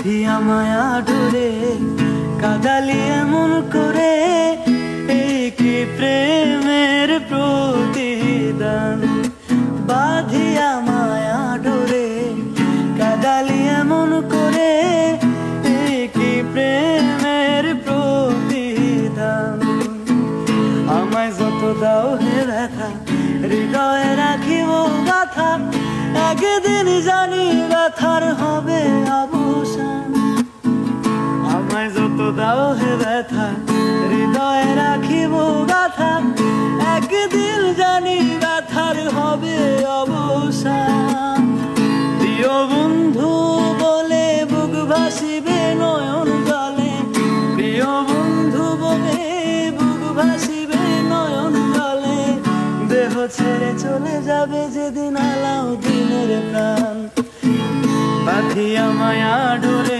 বাঁধিয়া মায়া ডোরে কাদালি এমন করে কি প্রেমের প্রতিদান। বাঁধিয়া মায়া ডোরে কাদালি এমন করে কি প্রেমের প্রতিদান। আমায় যত দাও হে ব্যথা, হৃদয়ে রাখিব গাথা একদিন জানি ব্যথার হবে যত দাও ব্যথা, হৃদয়ে রাখিব গাথা একদিন জানি ব্যথার হবে প্রিয় বন্ধু বলে বুক ভাসিবে নয়ন জলে। প্রিয় বন্ধু বলে বুক ভাসিবে নয়ন জলে। দেহ ছেড়ে চলে যাবে যেদিন আলাও দিনের প্রাণ। বাঁধিয়া মায়া ডোরে